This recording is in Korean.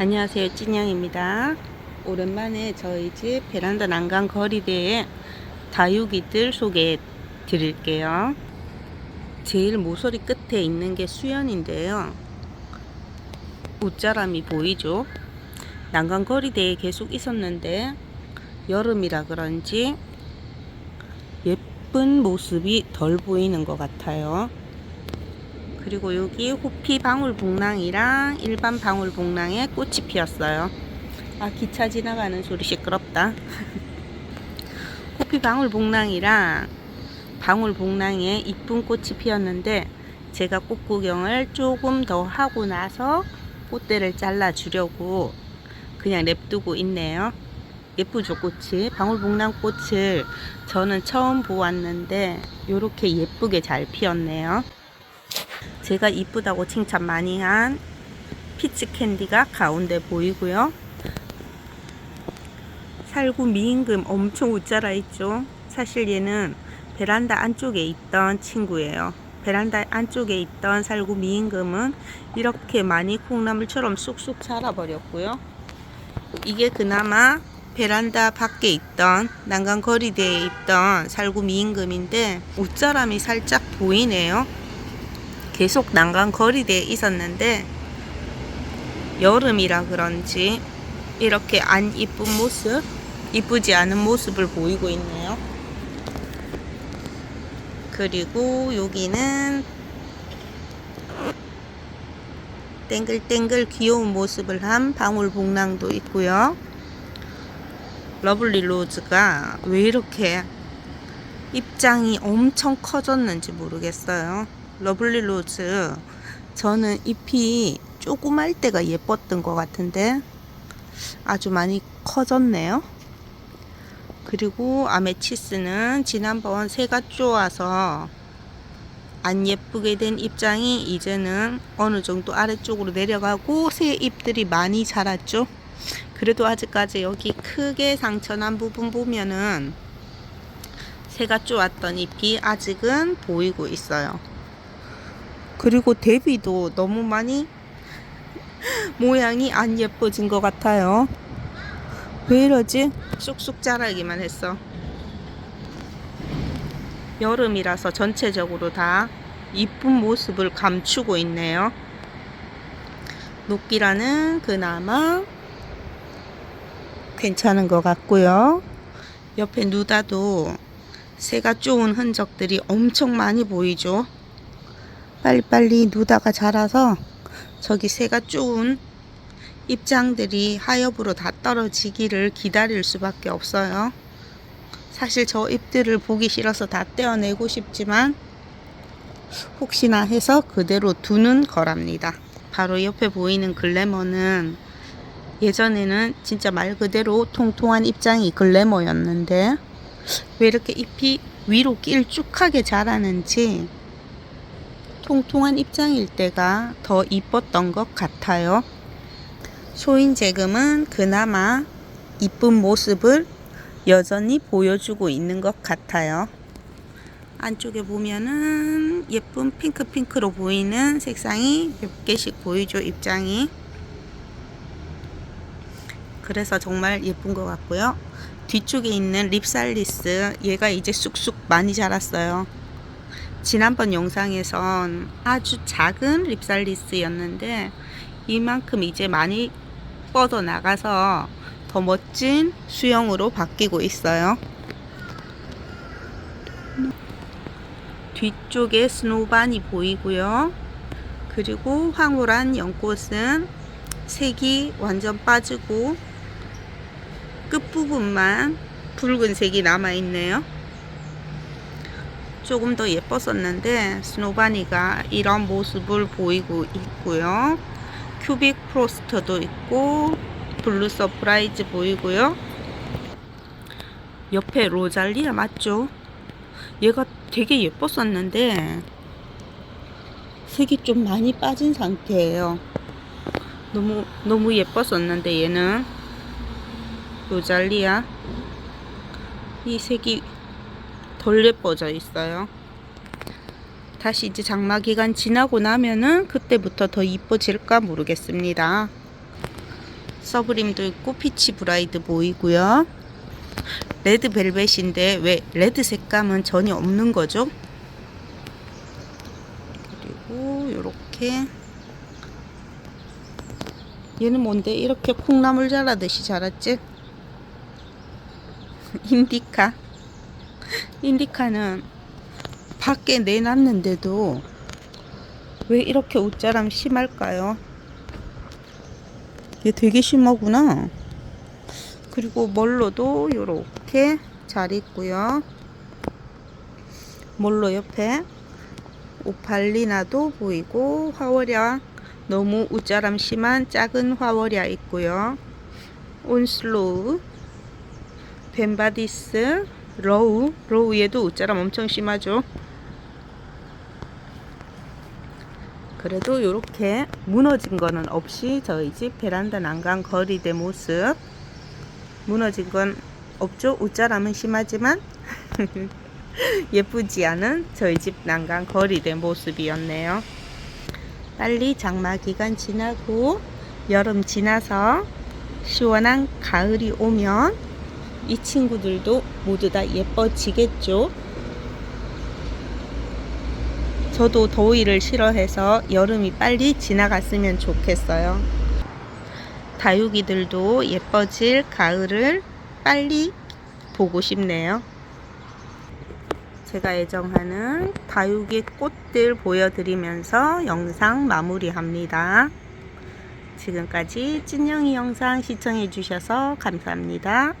안녕하세요. 찐양입니다. 오랜만에 저희 집 베란다 난간 거리대에 다육이들 소개해 드릴게요. 제일 모서리 끝에 있는 게 수연인데요. 옷자람이 보이죠? 난간 거리대에 계속 있었는데 여름이라 그런지 예쁜 모습이 덜 보이는 것 같아요 그리고 여기 호피 방울복랑이랑 일반 방울복랑에 꽃이 피었어요. 아 기차 지나가는 소리 시끄럽다. 호피 방울복랑이랑 방울복랑에 이쁜 꽃이 피었는데 제가 꽃 구경을 조금 더 하고 나서 꽃대를 잘라 주려고 그냥 냅두고 있네요. 예쁘죠 꽃이 방울복랑 꽃을 저는 처음 보았는데 이렇게 예쁘게 잘 피었네요. 제가 이쁘다고 칭찬 많이 한 피치 캔디가 가운데 보이고요. 살구 미임금 엄청 웃자라 있죠. 사실 얘는 베란다 안쪽에 있던 친구예요. 베란다 안쪽에 있던 살구 미임금은 이렇게 많이 콩나물처럼 쑥쑥 자라버렸고요. 이게 그나마 베란다 밖에 있던 난간 거리대에 있던 살구 미임금인데 웃자람이 살짝 보이네요. 계속 난간 거리대에 있었는데 여름이라 그런지 이렇게 안 이쁜 모습, 이쁘지 않은 모습을 보이고 있네요. 그리고 여기는 땡글땡글 귀여운 모습을 한 방울복랑도 있고요. 러블리 로즈가 왜 이렇게 입장이 엄청 커졌는지 모르겠어요. 러블리 로즈 저는 잎이 조그말 때가 예뻤던 것 같은데 아주 많이 커졌네요. 그리고 아메치스는 지난번 새가 쪼아서 안 예쁘게 된 입장이 이제는 어느 정도 아래쪽으로 내려가고 새 잎들이 많이 자랐죠. 그래도 아직까지 여기 크게 상처난 부분 보면은 새가 쪼았던 잎이 아직은 보이고 있어요. 그리고 데뷔도 너무 많이 모양이 안 예뻐진 것 같아요. 왜 이러지? 쑥쑥 자라기만 했어. 여름이라서 전체적으로 다 이쁜 모습을 감추고 있네요. 녹기라는 그나마 괜찮은 것 같고요. 옆에 누다도 새가 쪼은 흔적들이 엄청 많이 보이죠. 빨리빨리 누다가 자라서 저기 새가 쪼은 입장들이 하엽으로 다 떨어지기를 기다릴 수밖에 없어요. 사실 저 잎들을 보기 싫어서 다 떼어내고 싶지만 혹시나 해서 그대로 두는 거랍니다. 바로 옆에 보이는 글래머는 예전에는 진짜 말 그대로 통통한 입장이 글래머였는데 왜 이렇게 잎이 위로 길쭉하게 자라는지 통통한 입장일 때가 더 이뻤던 것 같아요. 소인제금은 그나마 이쁜 모습을 여전히 보여주고 있는 것 같아요. 안쪽에 보면은 예쁜 핑크핑크로 보이는 색상이 몇 개씩 보이죠, 입장이. 그래서 정말 예쁜 것 같고요. 뒤쪽에 있는 립살리스, 얘가 이제 쑥쑥 많이 자랐어요. 지난번 영상에선 아주 작은 립살리스였는데 이만큼 이제 많이 뻗어 나가서 더 멋진 수영으로 바뀌고 있어요. 뒤쪽에 스노반이 보이고요. 그리고 황홀한 연꽃은 색이 완전 빠지고 끝부분만 붉은색이 남아있네요. 조금 더 예뻤었는데 스노바니가 이런 모습을 보이고 있고요. 큐빅 프로스터도 있고 블루 서프라이즈 보이고요. 옆에 로잘리아 맞죠? 얘가 되게 예뻤었는데 색이 좀 많이 빠진 상태예요. 너무 너무 예뻤었는데 얘는 로잘리아 이 색이 덜 예뻐져 있어요. 다시 이제 장마 기간 지나고 나면은 그때부터 더 이뻐질까 모르겠습니다. 서브림도 있고 피치 브라이드 보이고요. 레드 벨벳인데 왜 레드 색감은 전혀 없는 거죠? 그리고 이렇게 얘는 뭔데 이렇게 콩나물 자라듯이 자랐지? 인디카 인디카는 밖에 내놨는데도 왜 이렇게 옷자람 심할까요? 얘 되게 심하구나. 그리고 멀로도 이렇게 잘 있고요. 멀로 옆에 오팔리나도 보이고 화월야 너무 웃자람 심한 작은 화월야 있고요. 온슬로우 벤바디스 로우 로우 얘도 웃자람 엄청 심하죠. 그래도 이렇게 무너진 거는 없이 저희 집 베란다 난간 거리대 모습 무너진 건 없죠. 웃자람은 심하지만 예쁘지 않은 저희 집 난간 거리대 모습이었네요. 빨리 장마 기간 지나고 여름 지나서 시원한 가을이 오면 이 친구들도 모두 다 예뻐지겠죠. 저도 더위를 싫어해서 여름이 빨리 지나갔으면 좋겠어요. 다육이들도 예뻐질 가을을 빨리 보고 싶네요. 제가 애정하는 다육이 꽃들 보여드리면서 영상 마무리합니다. 지금까지 찐영이 영상 시청해 주셔서 감사합니다.